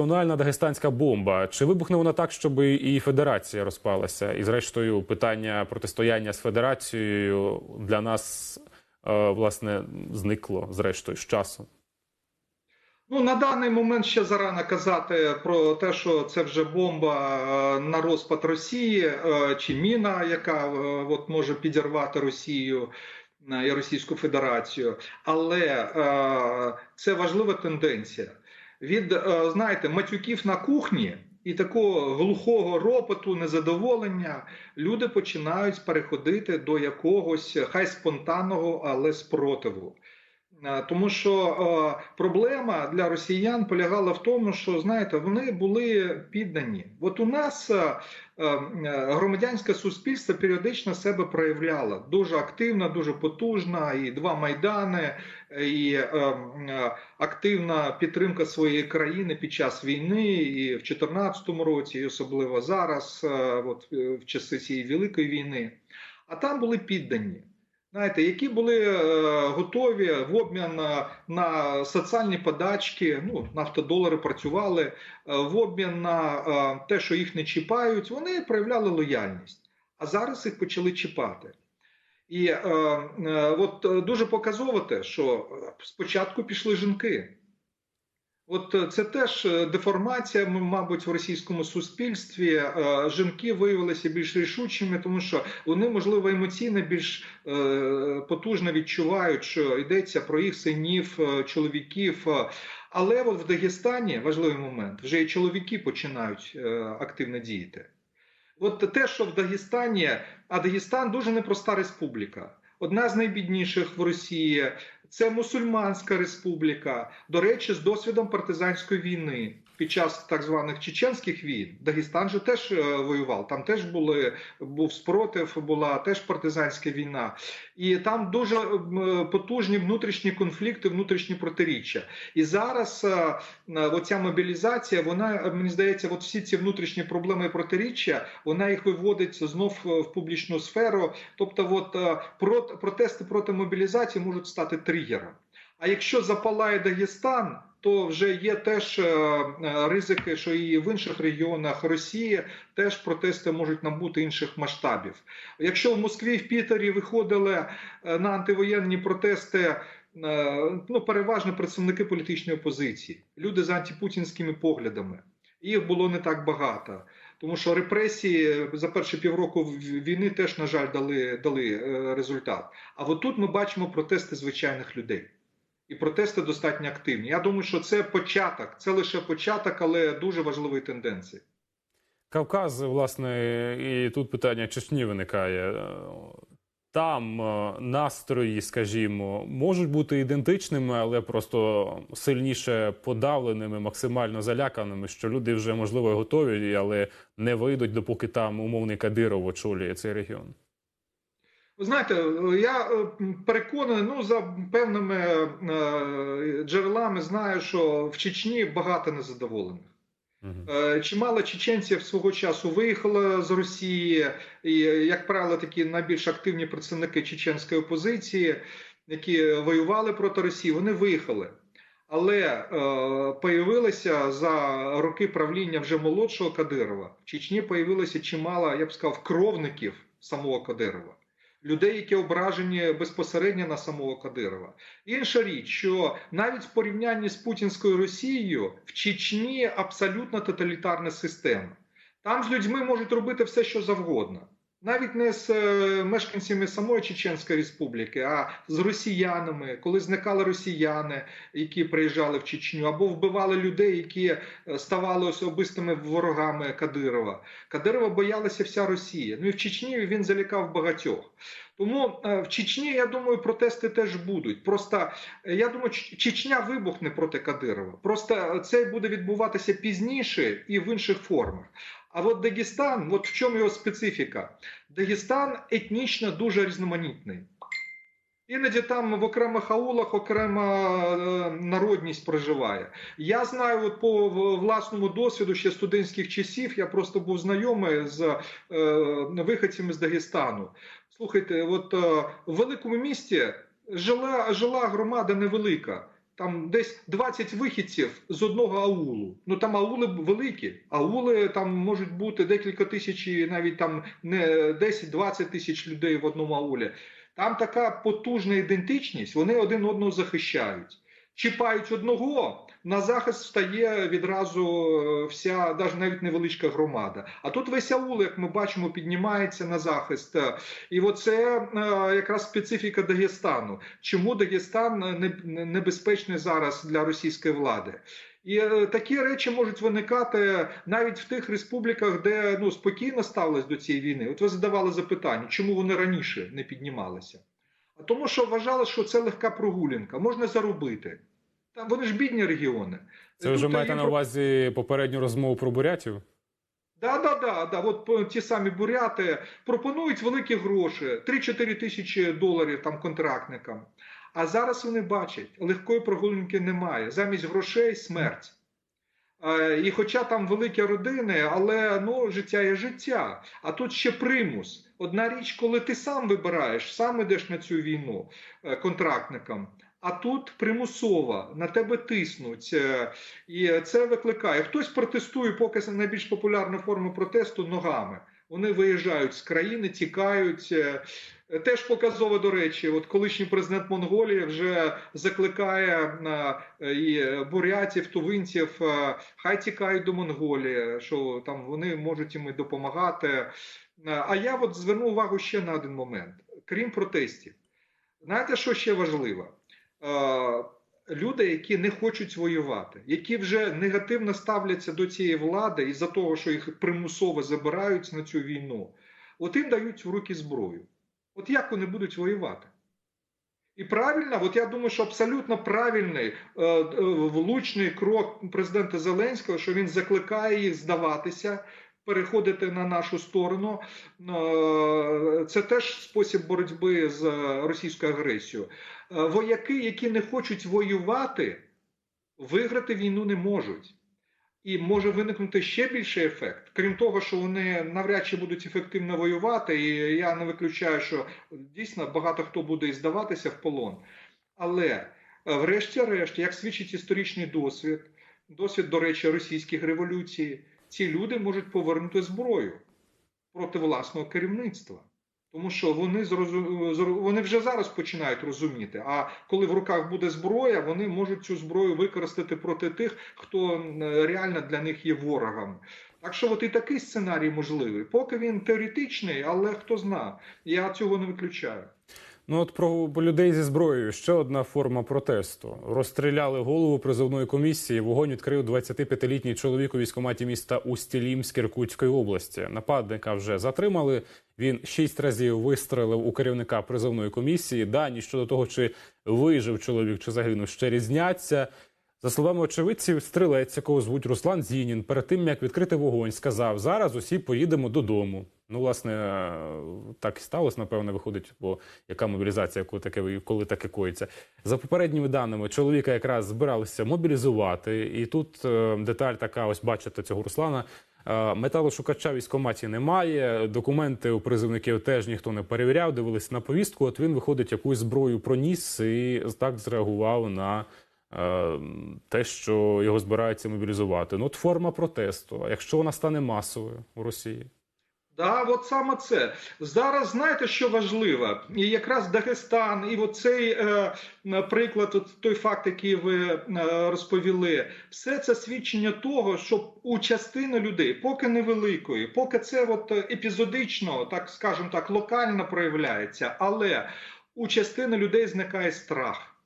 Національна дагестанська бомба. Чи вибухне вона так, щоб і федерація розпалася? І зрештою, питання протистояння з федерацією для нас е, власне зникло зрештою з часом. Ну на даний момент ще зарано казати про те, що це вже бомба е, на розпад Росії е, чи міна, яка от може підірвати Росію і Російську Федерацію. Але це важлива тенденція. Від е, знаєте, матюків на кухні і такого глухого ропоту, незадоволення люди починають переходити до якогось хай спонтанного, але спротиву. Е, Тому що е, проблема для росіян полягала в тому, що знаєте, вони були піддані. От у нас е, громадянське суспільство періодично себе проявляло дуже активно, дуже потужно, і два майдани, і активна підтримка своєї країни під час війни, і в 2014 році, і особливо зараз, от в часи цієї великої війни. А там були піддані. Знаєте, які були е, готові в обмін на, на соціальні подачки, ну нафтодолари працювали е, в обмін на е, те, що їх не чіпають, вони проявляли лояльність. А зараз їх почали чіпати. І е, е, от е, дуже показово те, що спочатку пішли жінки. От е, це теж е, деформація, мабуть, в російському суспільстві. Е, Жінки виявилися більш рішучими, тому що вони, можливо, емоційно більш потужно відчувають, що йдеться про їх синів, чоловіків. Але от в Дагестані важливий момент, вже і чоловіки починають активно діяти. От те, що в Дагестані, а Дагестан дуже непроста республіка. Одна з найбідніших в Росії. Це мусульманська республіка. До речі, з досвідом партизанської війни під час так званих чеченських війн. Дагестан же теж е, воював. Там теж були був спротив, була теж партизанська війна, і там дуже потужні внутрішні конфлікти, внутрішні протиріччя. І зараз е, е, оця мобілізація, вона е, мені здається, от всі ці внутрішні проблеми і протиріччя, вона їх виводить знов е, в публічну сферу. Тобто, от е, протести проти мобілізації можуть стати тригером. А якщо запалає Дагестан, то вже є теж е, е, ризики, що і в інших регіонах Росії теж протести можуть набути інших масштабів. Якщо в Москві, в Пітері виходили е, на антивоєнні протести. Ну, переважно представники політичної опозиції, люди з антипутінськими поглядами. Їх було не так багато, тому що репресії за перші півроку війни теж, на жаль, дали, дали результат. А от тут ми бачимо протести звичайних людей. І протести достатньо активні. Я думаю, що це початок, це лише початок, але дуже важливої тенденції. Кавказ, власне, і тут питання Чечні виникає. Там е, настрої, скажімо, можуть бути ідентичними, але просто сильніше подавленими, максимально заляканими, що люди вже можливо готові, але не вийдуть, допоки там умовний Кадиров очолює цей регіон. Ви знаєте, я е, переконаний, ну за певними е, джерелами знаю, що в Чечні багато незадоволених. Мгм. Е, Чимало чеченців свого часу виїхало з Росії, і, як правило, такі найбільш активні представники чеченської опозиції, які воювали проти Росії, вони виїхали. Але е, появилося за роки правління вже молодшого Кадирова. В Чечні появилося чимало, я б сказав, кровників самого Кадирова. Людей, які ображені безпосередньо на самого Кадирова. Інша річ, що навіть в порівнянні з путінською Росією в Чечні абсолютно тоталітарна система. Там з людьми можуть робити все, що завгодно. Навіть не з е, мешканцями самої Чеченської республіки, а з росіянами, коли зникали росіяни, які приїжджали в Чечню, або вбивали людей, які е, ставали особистими ворогами Кадирова. Кадирова боялася вся Росія. Ну і в Чечні він залякав багатьох. Тому е, в Чечні, я думаю, протести теж будуть. Просто я думаю, Чечня вибухне проти Кадирова. Просто це буде відбуватися пізніше і в інших формах. А от Дагестан, от в чому його специфіка? Дагестан етнічно дуже різноманітний. Іноді там в окремих аулах окрема е, народність проживає. Я знаю от по власному досвіду ще студентських часів, я просто був знайомий з е, виходцями з Дагестану. Слухайте, от е, в великому місті жила, жила громада невелика. Там десь 20 вихідців з одного аулу. Ну там аули великі. Аули там можуть бути декілька тисяч, навіть там не 10-20 тисяч людей в одному аулі. Там така потужна ідентичність, вони один одного захищають. Чіпають одного, на захист стає відразу е, вся, навіть невеличка громада. А тут весь аул, як ми бачимо, піднімається на захист. Е, І оце е, якраз специфіка Дагестану. Чому Дагестан небезпечний зараз для російської влади? І такі речі можуть виникати навіть в тих республіках, де ну спокійно ставились до цієї війни. От ви задавали запитання, чому вони раніше не піднімалися? А тому, що вважали, що це легка прогулянка, можна заробити. Там вони ж бідні регіони. Це ви вже маєте є на увазі попередню розмову про бурятів? Да, да, да, да. От ті самі буряти пропонують великі гроші, 3-4 тисячі доларів там контрактникам. А зараз вони бачать, легкої прогулянки немає. Замість грошей смерть. Е, І хоча там великі родини, але ну, життя є життя. А тут ще примус. Одна річ, коли ти сам вибираєш, сам ідеш на цю війну е, контрактникам. А тут примусово на тебе тиснуть, Е, і це викликає. Хтось протестує, поки це найбільш популярна форма протесту ногами. Вони виїжджають з країни, тікають. Е, Теж показово, до речі, от колишній президент Монголії вже закликає е, і бурятів, тувинців, хай тікають до Монголії, що там вони можуть їм допомагати. А я от зверну увагу ще на один момент: крім протестів, знаєте, що ще важливо? Люди, які не хочуть воювати, які вже негативно ставляться до цієї влади із-за того, що їх примусово забирають на цю війну, от їм дають в руки зброю. От як вони будуть воювати? І правильно, от я думаю, що абсолютно правильний е, е, влучний крок президента Зеленського, що він закликає їх здаватися, переходити на нашу сторону. Е, Це теж спосіб боротьби з російською агресією. Е, Вояки, які не хочуть воювати, виграти війну не можуть. І може виникнути ще більший ефект, крім того, що вони навряд чи будуть ефективно воювати, і я не виключаю, що дійсно багато хто буде і здаватися в полон. Але, е, врешті-решт, як свідчить історичний досвід, досвід, до речі, російських революцій, ці люди можуть повернути зброю проти власного керівництва. Тому що вони вони вже зараз починають розуміти. А коли в руках буде зброя, вони можуть цю зброю використати проти тих, хто реально для них є ворогом. Так що, от і такий сценарій можливий. Поки він теоретичний, але хто зна, я цього не виключаю. Ну от про людей зі зброєю ще одна форма протесту. Розстріляли голову призовної комісії. Вогонь відкрив 25-літній чоловік у військоматі міста Устілімськ Іркутської області. Нападника вже затримали. Він шість разів вистрелив у керівника призовної комісії. Дані щодо того, чи вижив чоловік, чи загинув, ще різняться. За словами очевидців, стрілець, якого звуть Руслан Зінін, перед тим як відкрити вогонь, сказав: зараз усі поїдемо додому. Ну, власне, е, так і сталося, напевне, виходить, бо яка мобілізація, коли таке, коли таке коїться. За попередніми даними, чоловіка якраз збиралися мобілізувати, і тут е, деталь така: ось бачите цього Руслана. Е, Металошукача в військкоматі немає. Документи у призовників теж ніхто не перевіряв. Дивились на повістку. От він виходить, якусь зброю проніс і так зреагував на те, що його збираються мобілізувати. Ну, от форма протесту. А якщо вона стане масовою у Росії? Да, от саме це зараз. Знаєте, що важливо, і якраз Дагестан, і оцей е, приклад, от той факт, який ви е, розповіли, все це свідчення того, що у частини людей, поки невеликої, поки це от епізодично, так скажемо так, локально проявляється, але у частини людей зникає страх.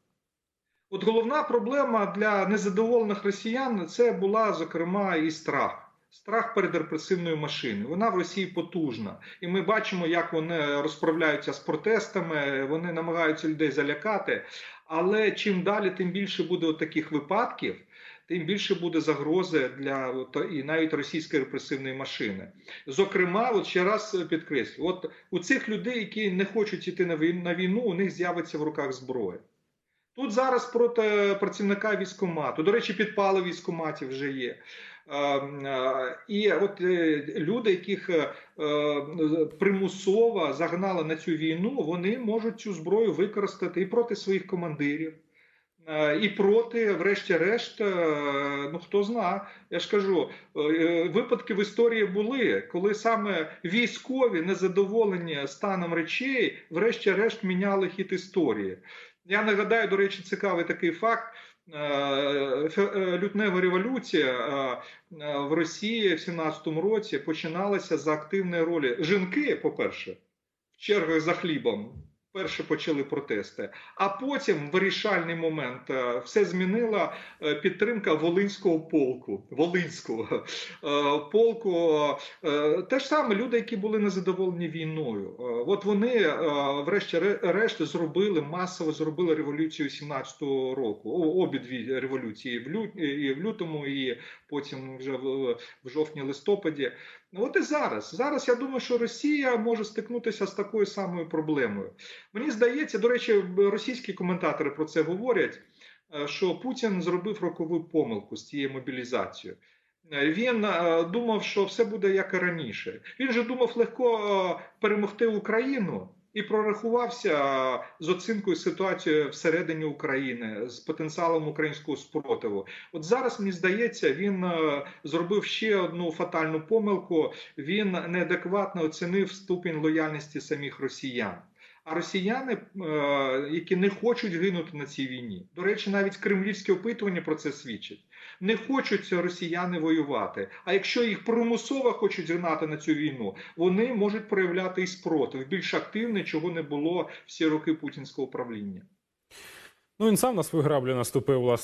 От головна проблема для незадоволених росіян це була зокрема і страх. Страх перед репресивною машиною. Вона в Росії потужна. І ми бачимо, як вони розправляються з протестами, вони намагаються людей залякати. Але чим далі, тим більше буде таких випадків, тим більше буде загрози для і навіть російської репресивної машини. Зокрема, от ще раз підкреслю: от у цих людей, які не хочуть йти на війну, у них з'явиться в руках зброя. Тут зараз проти працівника військкомату, до речі, підпали військкоматів вже є. Е, е, І от е, люди, яких примусово загнали на цю війну, вони можуть цю зброю використати і проти своїх командирів. І проти, врешті-решт, ну хто зна, я ж кажу, випадки в історії були, коли саме військові незадоволені станом речей, врешті-решт міняли хід історії. Я нагадаю, до речі, цікавий такий факт. Е, е, Лютнева революція е, в Росії в 17-му році починалася за активної ролі. Жінки, по-перше, в чергах за хлібом. Перше почали протести, а потім вирішальний момент е, все змінила е, підтримка Волинського полку. Волинського е, полку те ж саме люди, які були незадоволені війною. От вони, врешті-решт, зробили масово зробили революцію 17-го року. Обидві революції в лютому, і потім вже в жовтні-листопаді. Ну, От і зараз. Зараз я думаю, що Росія може стикнутися з такою самою проблемою. Мені здається, до речі, російські коментатори про це говорять, е, що Путін зробив рокову помилку з цією мобілізацією. Е, Він е, думав, що все буде як і раніше. Він же думав легко перемогти Україну і прорахувався з оцінкою ситуації всередині України з потенціалом українського спротиву. От зараз мені здається, він е, зробив ще одну фатальну помилку. Він неадекватно оцінив ступінь лояльності самих росіян. А росіяни, е, які не хочуть гинути на цій війні, до речі, навіть кремлівські опитування про це свідчать. Не хочуть росіяни воювати. А якщо їх примусово хочуть гнати на цю війну, вони можуть проявляти і спротив більш активний, чого не було всі роки путінського правління. Ну він сам на свою граблю наступив, власне.